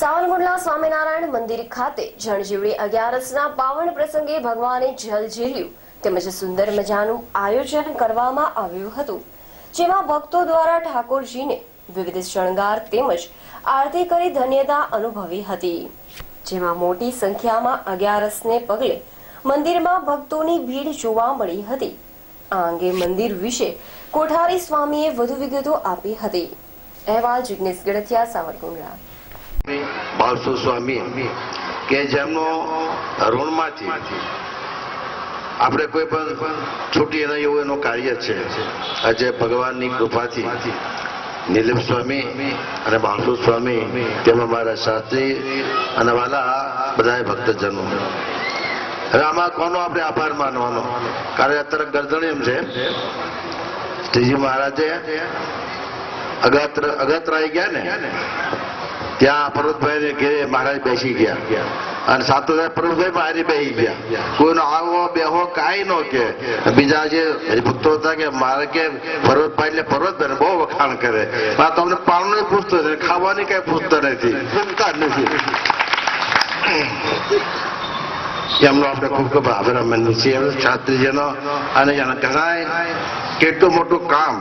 સાવલગુંડલા સ્વામિનારાયણ મંદિર ખાતે જણજીવડી અગિયારસના પાવન પ્રસંગે ભગવાને જલ ઝીલ્યું તેમજ સુંદર મજાનું આયોજન કરવામાં આવ્યું હતું, જેમાં ભક્તો દ્વારા ઠાકોરજીને વિવિધ શણગાર તેમજ આરતી કરી ધન્યતા અનુભવી હતી, જેમાં મોટી સંખ્યામાં અગિયારસને પગલે મંદિરમાં ભક્તોની ભીડ જોવા મળી હતી. આ અંગે મંદિર વિશે કોઠારી સ્વામીએ વધુ વિગતો આપી હતી. અહેવાલ જિગ્નેશ ગડથિયા સાવરકુંડલા. સ્વામી કે જેમનો ઋણમાંથી આપણે કોઈ પણ છૂટી નહીં એવું એનું કાર્ય છે. આજે ભગવાનની કૃપાથી નીલમ સ્વામી અને બાળસુ સ્વામી તેમાં મારા શાસ્ત્રી અને વાલા બધા ભક્તજનો. હવે આમાં કોનો આપણે આભાર માનવાનો? કારણ અત્યારે ગરદણી એમ છે. શ્રીજી મહારાજે અગત્ર અગત્રાઈ ગયા ને? ત્યાં પર્વતભાઈ ઘેરે મહારાજ બેસી ગયા. અને સાતો પર્વતભાઈ મારી બેસી ગયા. કોઈનો આવો બેહો કાંઈ નો કે. બીજા જે હરિભક્તો હતા કે મારે કે પર્વતભાઈ એટલે પર્વતભાઈ બહુ વખાણ કરે. તમને પાણનું પૂછતો નથી, ખાવાની કઈ પૂછતો નથી. પૂછતા નથી. એમનો આપણે ખૂબ ખૂબ આભાર છીએ શાસ્ત્રીજીનો અને એને કહેવાય કેટલું મોટું કામ